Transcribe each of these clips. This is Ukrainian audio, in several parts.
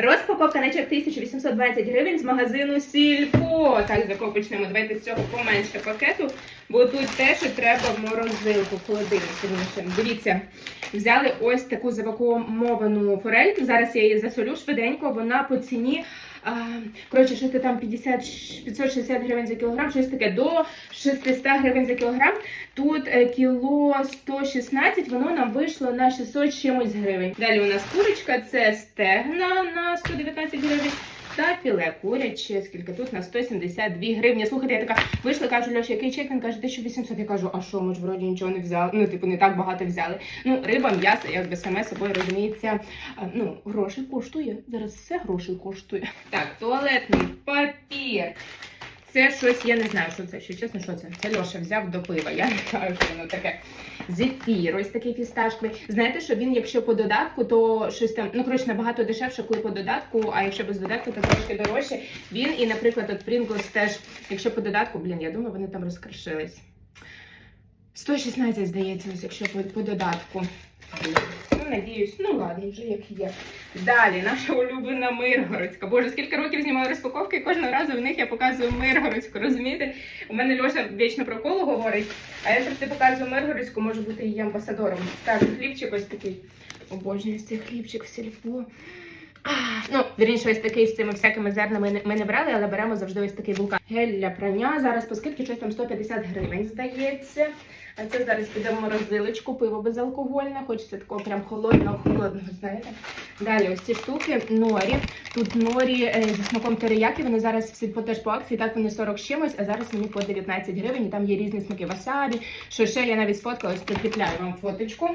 Розпаковка на чек 1820 гривень з магазину Сільпо. Так, з. Давайте з цього поменше пакету, бо тут те, що треба в морозилку, в холодильник. Дивіться, взяли ось таку завакуумовану форель. Зараз я її засолю швиденько. Вона по ціні. Коротше, що ти там 50, 560 гривень за кілограм, щось таке, до 600 гривень за кілограм. Тут е, кіло 116, воно нам вийшло на 600 чимось гривень. Далі у нас курочка, це стегна на 119 гривень. Та філе куряче, скільки тут на 172 гривні. Слухайте, я така вийшла, кажу, Льоша, який чек? Він каже, 1800. Я кажу, а що, ми ж вроді нічого не взяли. Ну, типу, не так багато взяли. Ну, риба, м'ясо, якби саме собою розуміється. Ну, гроші коштує. Зараз все гроші коштує. Так, туалетний папір. Це щось, я не знаю, що це, що чесно, що це. Це Льоша взяв до пива. Я не знаю, що воно таке. Зефір, ось такий фісташковий. Знаєте, що він, якщо по додатку, то щось там, ну коротше, набагато дешевше, коли по додатку, а якщо без додатку, то трошки дорожче. Він і, наприклад, от Pringles теж, якщо по додатку, блін, я думаю, вони там розкришились. 116, здається, ось якщо по, по додатку. Ну, надіюсь, ну ладно, вже як є. Далі, наша улюблена Миргородська. Боже, скільки років знімаю розпаковки, і кожного разу в них я показую Миргородську, розумієте? У мене Льоша вічно про коло говорить, а я завжди показую Миргородську, можу бути її амбасадором. Так, хлібчик ось такий. Обожнюю цей хлібчик в сільпо. Ну, вірніше, ось такий з цими всякими зернами ми не брали, але беремо завжди ось такий вулкан. Гель для прання. Зараз по скидці щось там 150 гривень, здається. А це зараз піде в морозилочку, пиво безалкогольне, хочеться такого прям холодного, холодного, знаєте. Далі ось ці штуки, норі. Тут норі е, зі смаком терияки, вони зараз всі теж по акції, так вони 40 з чимось, а зараз вони по 19 гривень, і там є різні смаки васабі. Що ще я навіть сфоткала, ось прикріпляю вам фоточку.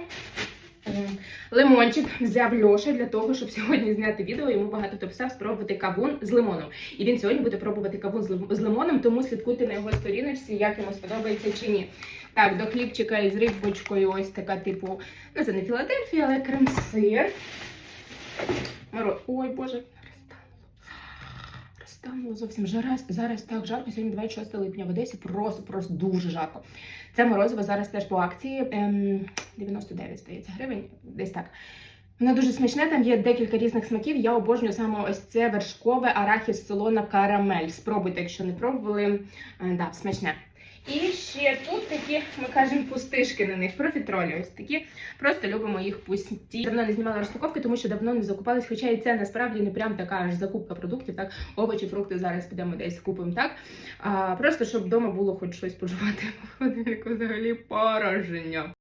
Лимончик взяв Льоша для того, щоб сьогодні зняти відео. Йому багато хто писав спробувати кавун з лимоном. І він сьогодні буде пробувати кавун з лимоном, тому слідкуйте на його сторіночці, як йому сподобається чи ні. Так, до хлібчика із рибочкою ось така, типу, ну це не Філадельфія, але крем-сир. Ой, боже, Розтануло зовсім жара. Зараз так жарко. Сьогодні 26 липня в Одесі просто, просто дуже жарко. Це морозиво зараз теж по акції. Ем, 99, здається, гривень, десь так. Воно дуже смачне, там є декілька різних смаків. Я обожнюю саме ось це вершкове арахіс солона карамель. Спробуйте, якщо не пробували. Е, да, смачне. І ще тут такі, ми кажемо, пустишки на них, профітролі ось такі. Просто любимо їх пусті. Давно не знімала розпаковки, тому що давно не закупались. Хоча і це насправді не прям така аж закупка продуктів. Так, овочі, фрукти зараз підемо десь купимо. Так а, просто щоб вдома було хоч щось поживати. В холодильнику взагалі порожньо.